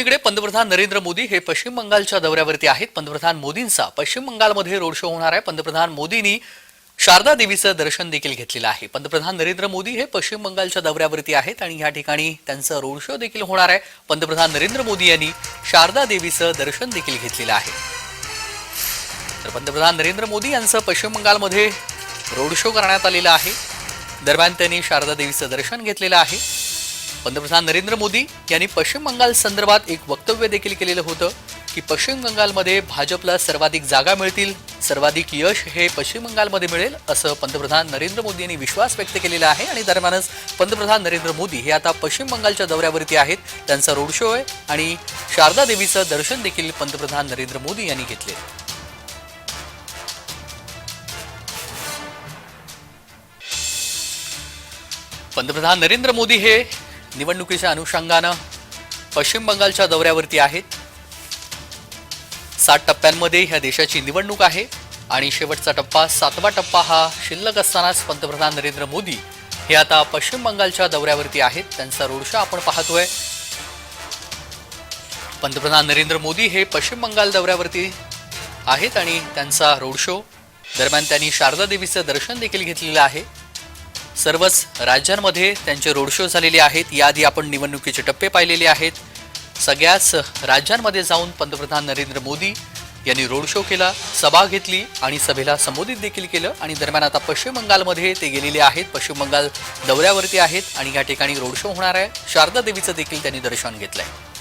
इकडे पंतप्रधान नरेंद्र मोदी हे पश्चिम बंगालच्या दौऱ्यावरती आहेत. पंतप्रधान मोदींचा पश्चिम बंगालमध्ये रोड शो होणार आहे. पंतप्रधान मोदींनी शारदा देवीचं दर्शन देखील घेतलेलं आहे. पंतप्रधान नरेंद्र मोदी हे पश्चिम बंगालच्या दौऱ्यावरती आहेत आणि या ठिकाणी त्यांचं रोड शो देखील होणार आहे. पंतप्रधान नरेंद्र मोदी यांनी शारदा देवीचं दर्शन देखील घेतलेलं आहे. तर पंतप्रधान नरेंद्र मोदी यांचं पश्चिम बंगालमध्ये रोड शो करण्यात आलेला आहे. दरम्यान त्यांनी शारदा देवीचं दर्शन घेतलेलं आहे. पंतप्रधान नरेंद्र मोदी यांनी पश्चिम बंगाल संदर्भात एक वक्तव्य देखील केलेलं होतं की पश्चिम बंगालमध्ये भाजपला सर्वाधिक जागा मिळतील सर्वाधिक यश हे पश्चिम बंगालमध्ये मिळेल असं पंतप्रधान नरेंद्र मोदी यांनी विश्वास व्यक्त केलेला आहे आणि दरम्यानच पंतप्रधान नरेंद्र मोदी हे आता पश्चिम बंगालच्या दौऱ्यावरती आहेत. त्यांचा रोड शो आहे आणि शारदा देवीचं दर्शन देखील पंतप्रधान नरेंद्र मोदी यांनी घेतले. पंतप्रधान नरेंद्र मोदी हे निवडणुकीच्या अनुषंगानं पश्चिम बंगालच्या दौऱ्यावरती आहेत. सात टप्प्यांमध्ये ह्या देशाची निवडणूक आहे आणि शेवटचा टप्पा सातवा टप्पा हा शिल्लक असतानाच पंतप्रधान नरेंद्र मोदी हे आता पश्चिम बंगालच्या दौऱ्यावरती आहेत. त्यांचा रोड शो आपण पाहतोय. पंतप्रधान नरेंद्र मोदी हे पश्चिम बंगाल दौऱ्यावरती आहेत आणि त्यांचा रोड शो दरम्यान त्यांनी शारदा देवीचं दर्शन देखील घेतलेलं आहे. सर्वच राज्यांमध्ये त्यांचे रोड शो झालेले आहेत. याआधी आपण निवडणुकीचे टप्पे पाहिलेले आहेत. सगळ्याच राज्यांमध्ये जाऊन पंतप्रधान नरेंद्र मोदी यांनी रोड शो केला सभा घेतली आणि सभेला संबोधित देखील केलं. आणि दरम्यान आता पश्चिम बंगालमध्ये ते गेलेले आहेत. पश्चिम बंगाल दौऱ्यावरती आहेत आणि या ठिकाणी रोड शो होणार आहे. शारदा देवीचं देखील त्यांनी दर्शन घेतलं आहे